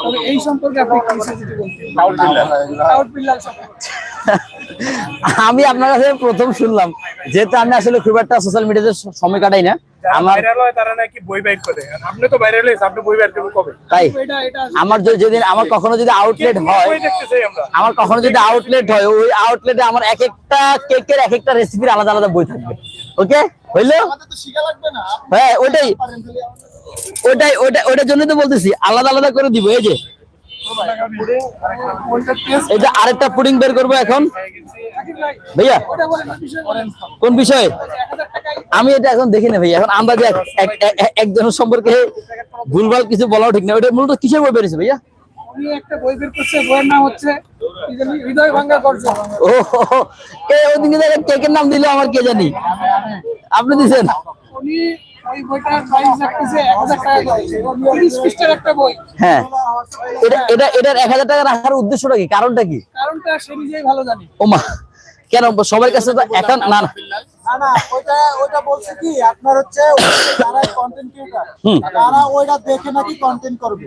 তবে এই সম্পর্কে আপনি কি যদি বলতেন আউট বিল্লাল সম্পর্কে। আমি আপনার কাছে প্রথম শুনলাম যেহেতু আমি আসলে খুব একটা সোশ্যাল মিডিয়াতে সময় কাটাই না আমার হয় যেদিন আমার কখনো যদি আউটলেট হয় বই দেখতে চাই আমরা। আমার কখনো যদি আউটলেট হয় ওই আউটলেটে আমার এক একটা কেকের এক একটা রেসিপির আলাদা আলাদা বই থাকবে। ওকে হইল? হ্যাঁ ওইটাই। ওইটাই ওইটা ওইটার জন্য তো বলতেছি আলাদা আলাদা করে দিব এই যে। এই যে আরেকটা পুডিং বের করব এখন। ভাইয়া ওটা কোন বিষয়ে? আমি এটা এখন দেখি না ভাই এখন আন্দাজে এক- এক- এক- একজনের সম্পর্কে ভুলভাল কিছু বলাও ঠিক না। ওটা মূলত কিসের বই বেরিয়েছে ভাইয়া? একটা বই বের করছে বইয়ের নাম হচ্ছে হৃদয় ভাঙ্গা গর্জন ও হো, হো। ওদিকে কেকের নাম দিলে আমার কে জানি। আপনি দিছেন? উনি ওই বইটার প্রাইস রাখতেছে এক হাজার টাকা করে। তিরিশ পৃষ্ঠার একটা বই। হ্যাঁ। এটা এটা এটার এক হাজার টাকা রাখার উদ্দেশ্যটা কি? কারণটা কি? কারণটা সে নিজেই ভালো জানে। ওমা কেন? সবার কাছে তো এখন না না। না না ওইটা ওইটা বলছে কি আপনার হচ্ছে যারা কন্টেন্ট ক্রিয়েটার তারা ওইটা দেখে নাকি কন্টেন্ট করবে।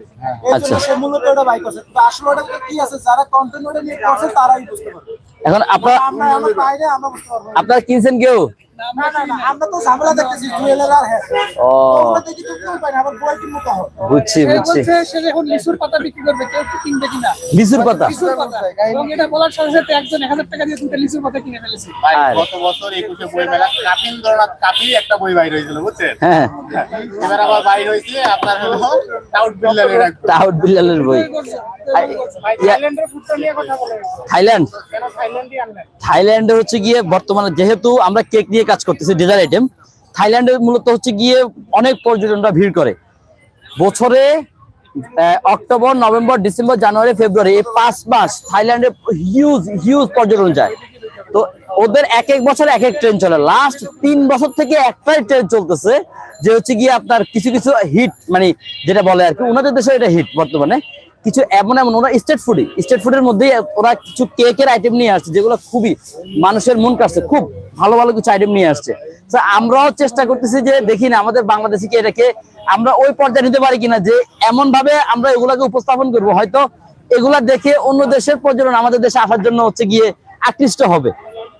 আচ্ছা। সে মূলত ওটা বাই করছে। আসলে ওটা কি আছে? যারা কন্টেন্ট ওটা নিয়ে করছে তারাই বুঝতে পারবে। এখন আপনার আমরা আমরা বাইরে আমরা বুঝতে পারব না। আপনারা কিনছেন কেউ? হ্যাঁ। ও আমরা দেখি তো কেউ পাই না আবার বই কিনবো তো হবে বুঝছি। বুঝছি সে যখন লিচুর পাতা বিক্রি করবে কেউ কিনবে কিনা? লিচুর পাতা। লিচুর পাতা। এবং এটা বলার সাথে সাথে একজন এক হাজার টাকা দিয়ে দুটো লিচুর পাতা কিনে ফেলেছে। গত বছর একুশে বই মেলা কাপিল কাপি একটা বই বাইর হয়েছিল বুঝছেন? হ্যাঁ। এবার আবার বাইর হয়েছে আপনার হলো টাউট বিল্লারের টাউট বিল্লালের বই। থাইল্যান্ডের ফুডটা নিয়ে কথা বলে। থাইল্যান্ড? হচ্ছে গিয়ে বর্তমানে যেহেতু আমরা কেক নিয়ে কাজ করতেছি ডেজার্ট আইটেম থাইল্যান্ডে মূলত হচ্ছে গিয়ে অনেক পর্যটনরা ভিড় করে। বছরে অক্টোবর, নভেম্বর, ডিসেম্বর, জানুয়ারি, ফেব্রুয়ারি, এই পাঁচ মাস থাইল্যান্ডে হিউজ হিউজ পর্যটন যায়। তো ওদের এক এক বছর এক এক ট্রেন চলে। লাস্ট তিন বছর থেকে একটাই ট্রেন চলতেছে, যে হচ্ছে গিয়ে আপনার কিছু কিছু হিট মানে যেটা বলে আর কি, ওনাদের দেশে এটা হিট বর্তমানে। কিছু এমন এমন, ওরা স্টেট ফুডই স্টেট ফুডের মধ্যেই ওরা কিছু কেকের আইটেম নিয়ে আসছে, যেগুলো খুবই মানুষের মন কাটছে খুব ভালো ভালো কিছু আইটেম নিয়ে আসছে। আমরাও চেষ্টা করতেছি যে দেখি না, আমাদের বাংলাদেশি কি এটাকে আমরা ওই পর্যায়ে নিতে পারি কিনা, যে এমন ভাবে আমরা এগুলাকে উপস্থাপন করব। হয়তো এগুলা দেখে অন্য দেশের পর্যটন আমাদের দেশে আসার জন্য হচ্ছে গিয়ে আকৃষ্ট হবে।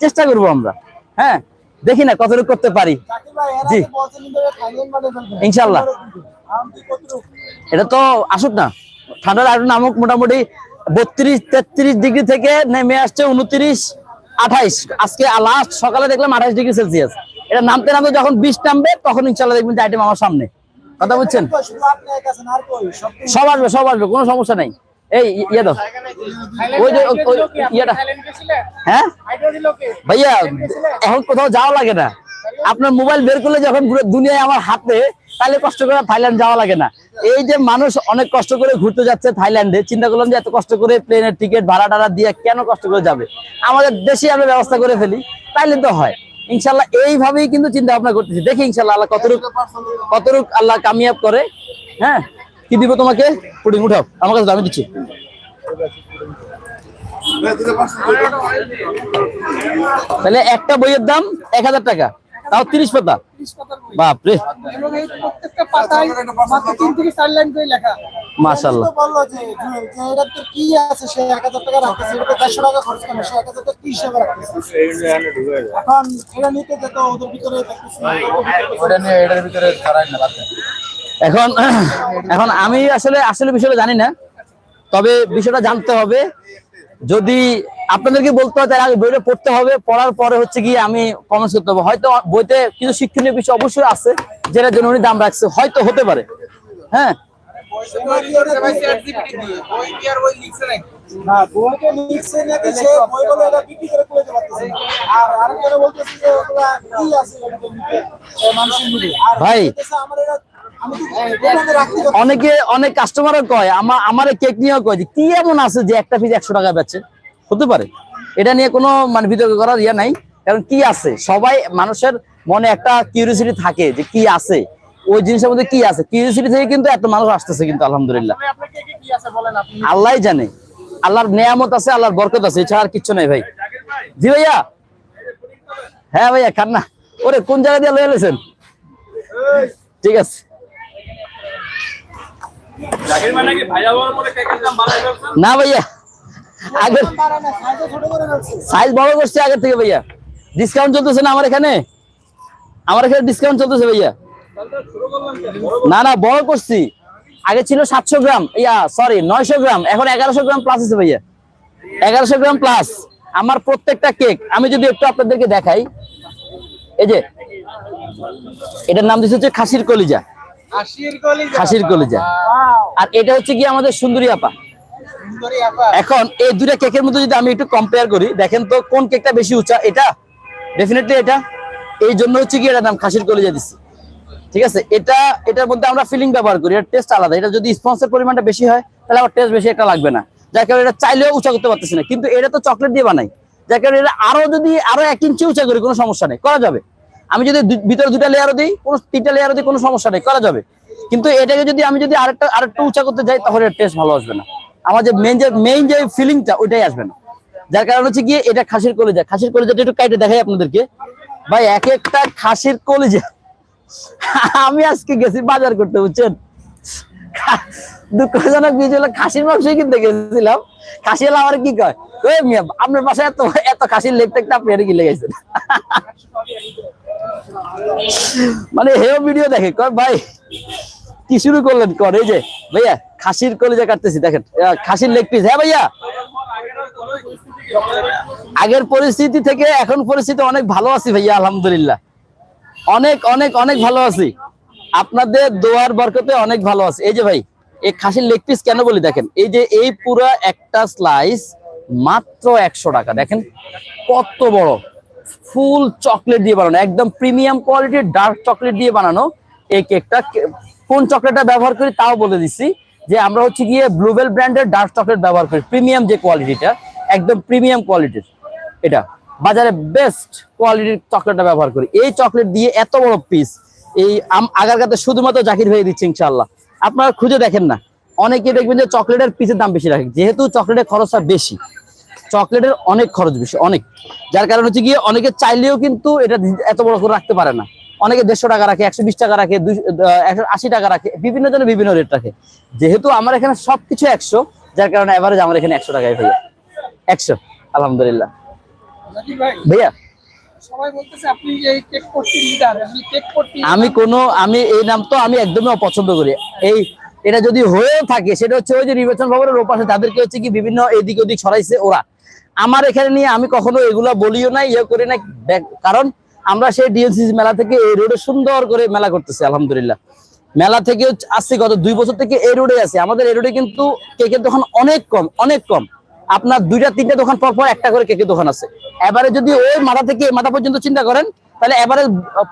চেষ্টা করব আমরা। হ্যাঁ দেখি না কতটুকু করতে পারি। জি। ইনশাল্লাহ। এটা তো আসুক না। ঠান্ডার আরও নামক মোটামুটি বত্রিশ তেত্রিশ ডিগ্রি থেকে নেমে আসছে, উনত্রিশ। আঠাইশ। আজকে লাস্ট সকালে দেখলাম আঠাইশ ডিগ্রি সেলসিয়াস। এটা নামতে নামতে যখন বিষ নামবে, তখন ইনশাল্লাহ দেখবেন আইটেম আমার সামনে। কথা কই সব সব আসবে সব আসবে, কোনো সমস্যা নাই। এই ইয়ে দাও। ওই যে ইয়েটা। হ্যাঁ? ভাইয়া, এখন কোথাও যাওয়া লাগে না। আপনার মোবাইল বের করলে যখন দুনিয়ায় আমার হাতে তাহলে কষ্ট করে থাইল্যান্ড যাওয়া লাগে না। এই যে মানুষ অনেক কষ্ট করে ঘুরতে যাচ্ছে থাইল্যান্ডে চিন্তা করলাম যে এত কষ্ট করে প্লেনের টিকিট ভাড়া টাড়া দিয়ে কেন কষ্ট করে যাবে? আমাদের দেশে আমরা ব্যবস্থা করে ফেলি তাইলে তো হয়। ইনশাল্লাহ এইভাবেই কিন্তু চিন্তা ভাবনা করতেছি। দেখি ইনশাল্লাহ আল্লাহ কতটুক কতটুক আল্লাহ কামিয়াব করে। হ্যাঁ? কি দিব তোমাকে? পুডিং উঠাও। আমার কাছে দাও, আমি দিচ্ছি। তাহলে একটা বইয়ের দাম এক হাজার টাকা। তাও তিরিশ পাতা? বাপরে। এখন এখন আমি আসলে আসলে বিষয়টা জানি না তবে বিষয়টা জানতে হবে। যদি আপনাদেরকে বলতে হয় তাহলে আগে বইটা পড়তে হবে। পড়ার পরে হচ্ছে গিয়ে আমি কমেন্টস করতে হবে। হয়তো বইতে কিছু শিক্ষণীয় বিষয় অবশ্যই আছে যেটার জন্য উনি দাম রাখছে। হয়তো হতে পারে। হ্যাঁ? ভাই। অনেকে, অনেক কাস্টমারও কয় আমার আমার কেক নিয়েও কয় যে, কি এমন আছে যে একটা পিস একশো টাকা বেচে? হতে পারে। এটা নিয়ে কোনো মানে বিতর্ক করার ইয়ে নাই। কারণ কি আছে? সবাই, মানুষের মনে একটা কিউরিয়াসিটি থাকে যে কি আছে। ওই জিনিসের মধ্যে কি আছে? কিউরিয়াসিটি থেকে কিন্তু এত মানুষ আসতেছে কিন্তু, আলহামদুলিল্লাহ। আল্লাহ জানে। আল্লাহর নেয়ামত আছে, আল্লাহর বরকত আছে, এছাড়া আর কিচ্ছু নাই ভাই। জি ভাইয়া? হ্যাঁ ভাইয়া, খান না। ওরে, কোন জায়গা দিয়ে লয়ে ঠিক আছে। না ভাইয়া। আগে। সাইজ বড় করছে আগের থেকে ভাইয়া। ডিসকাউন্ট চলতেছে না আমার এখানে? আমার এখানে ডিসকাউন্ট চলতেছে ভাইয়া। না না, বড় করছি। আগে ছিল সাতশো গ্রাম। ইয়া সরি নয়শো গ্রাম। এখন এগারোশো গ্রাম প্লাস আছে ভাইয়া। এগারোশো গ্রাম প্লাস আমার প্রত্যেকটা কেক, আমি যদি একটু আপনাদেরকে দেখাই। এই যে, এটার নাম দিচ্ছে হচ্ছে খাসির কলিজা। খাসির কলিজা। আর এটা হচ্ছে কি আমাদের সুন্দরী আপা। এখন এই দুটা কেকের মধ্যে যদি আমি একটু কম্পেয়ার করি দেখেন তো কোন কেকটা বেশি উঁচা এটা? ডেফিনেটলি এটা। এই জন্য হচ্ছে কি এটার নাম খাসির কলিজা দিচ্ছি ঠিক আছে? এটা এটার মধ্যে আমরা ফিলিং ব্যবহার করি এর টেস্ট আলাদা। এটা যদি স্পন্সের পরিমাণটা বেশি হয় তাহলে আমার টেস্ট বেশি একটা লাগবে না। যার কারণে এটা চাইলেও উঁচা করতে পারতেছি না। কিন্তু এটা তো চকলেট দিয়ে বানাই। যার কারণে এটা আরও যদি আরও এক ইঞ্চি উঁচা করি কোনো সমস্যা নেই। করা যাবে। আমি যদি ভিতরে দুটা লেয়ারও দিই, কোনো তিনটা লেয়ারও দিই, কোনো সমস্যা নেই, করা যাবে। কিন্তু এটাকে যদি আমি যদি আরেকটা, আরেকটু উঁচা করতে যাই, তাহলে টেস্ট ভালো আসবে না। আমার যে মেন যে মেইন যে ফিলিংটা ওইটাই আসবে না। যার কারণ হচ্ছে গিয়ে এটা খাসির কলিজা। খাসির কলিজাটা একটু কাইটে দেখাই আপনাদেরকে। ভাই, এক একটা খাসির কলিজা। আমি আজকে গেছি বাজার করতে, বুঝছেন? দুঃখজনক বিষয় হলো, খাসির মাংস কিনতে গেছিলাম। খাসি হলো আমার কি কয়? ওই মিয়া, আপনার পাশে এত এত খাসির লেগ টেকটা আপনি এটা কি লেগেছেন মানে হেও ভিডিও দেখে ভাই, কি শুরু করলেন? কর, এই যে, ভাইয়া, খাসির কলিজা কাটতেছি, দেখেন। খাসির লেগ পিস হ্যাঁ ভাইয়া? আগের পরিস্থিতি থেকে এখন পরিস্থিতি অনেক ভালো আছি ভাইয়া, আলহামদুলিল্লাহ। অনেক অনেক অনেক ভালো আছি। আপনাদের দোয়ার বরকতে অনেক ভালো আছি। এই যে ভাই, এই খাসির লেগ পিস কেন বলি দেখেন? এই যে এই পুরো একটা স্লাইস মাত্র একশো টাকা, দেখেন? কত বড়। ফুল চকলেট দিয়ে বানানো, একদম প্রিমিয়াম কোয়ালিটির ডার্ক চকলেট দিয়ে বানানো এই কেকটা। কোন চকলেটটা ব্যবহার করি তাও বলে দিচ্ছি যে আমরা হচ্ছে গিয়ে ব্লুবেল ব্র্যান্ডের ডার্ক চকলেট ব্যবহার করি, প্রিমিয়াম যে কোয়ালিটিটা, একদম প্রিমিয়াম কোয়ালিটির। এটা বাজারে বেস্ট কোয়ালিটির চকলেটটা ব্যবহার করি। এই চকলেট দিয়ে এত বড় পিস এই আগারগাতে শুধুমাত্র জাকির হয়ে দিচ্ছে ইনশাল্লাহ আপনারা খুঁজে দেখেন না, অনেকে দেখবেন যে চকলেটের পিসের দাম বেশি রাখে, যেহেতু চকলেটের খরচটা বেশি। চকলেটের অনেক খরচ বেশি অনেক। যার কারণ হচ্ছে গিয়ে অনেকে চাইলেও কিন্তু এটা এত বড় করে রাখতে পারে না। অনেকে দেড়শো টাকা রাখে একশো বিশ টাকা রাখে একশো আশি টাকা রাখে বিভিন্ন জনের বিভিন্ন রেট রাখে। যেহেতু আমার এখানে সবকিছু একশো যার কারণে এভারেজ আমার এখানে একশো টাকায় ভাইয়া। একশো আলহামদুলিল্লাহ। ভাইয়া? আমি কোনো আমি এই নাম তো আমি একদমই অপছন্দ করি। এই এটা যদি হয়েও থাকে, সেটা হচ্ছে ওই যে নির্বাচন ভবনের ওপাশে তাদেরকে হচ্ছে কি বিভিন্ন এদিক ওদিক ছড়াইছে ওরা। আমার এখানে নিয়ে আমি কখনো এগুলা বলিও না ইয়ে করি না কারণ আমরা সেই ডিএনসিসি মেলা থেকে এই রোডে সুন্দর করে মেলা করতেছি, আলহামদুলিল্লাহ। মেলা থেকে আসছি গত দুই বছর থেকে এই রোডে আছে। আমাদের এই রোডে কিন্তু কেকের দোকান অনেক কম অনেক কম। আপনার দুইটা, তিনটা দোকান পর পর একটা করে কেকের দোকান আছে। এবারে যদি ওই মাথা থেকে মাথা পর্যন্ত চিন্তা করেন, তাহলে এবারে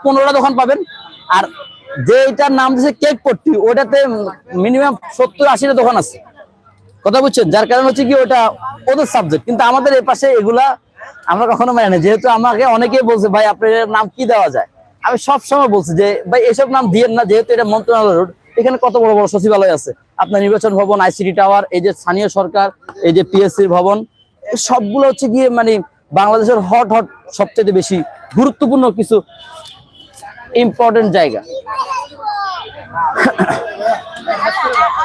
পনেরোটা দোকান পাবেন। আর যে এটার নাম দিচ্ছে কেক পট্টি, ওটাতে মিনিমাম সত্তর আশিটা দোকান আছে। কথা বুঝছেন? যার কারণ হচ্ছে কি, ওটা ওদের সাবজেক্ট কিন্তু আমাদের এই পাশে এগুলা আমরা কখনো মানে না। যেহেতু আমাকে অনেকেই বলছে, ভাই, আপনার নাম কি দেওয়া যায়? আমি সব সময় বলছি যে, ভাই, এসব নাম দিয়েন না, যেহেতু এটা মন্ত্রণালয় রোড, এখানে কত বড় বড় সচিবালয় আছে? আপনার নির্বাচন ভবন আইসিডি টাওয়ার এই যে স্থানীয় সরকার, এই যে পিএসসি ভবন সবগুলো হচ্ছে গিয়ে মানে বাংলাদেশের হট হট সবচেয়ে বেশি গুরুত্বপূর্ণ কিছু ইম্পর্টেন্ট জায়গা।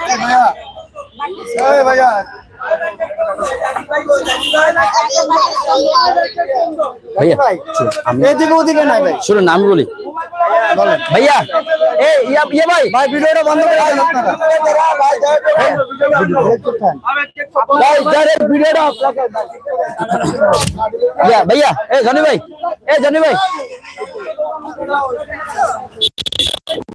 এই ভাইয়া ভাইয়া ভাই এদিকে ওদিকে নাই ভাই শুনুন আমি বলি ভাইয়া এ ইয়া ইয়া ভাই ভাই ভিডিওটা বন্ধ করে দেন আপনারা ভাই ডাইরেক্ট ভিডিওটা ইয়া ভাইয়া এ জনি ভাই এ জনি ভাই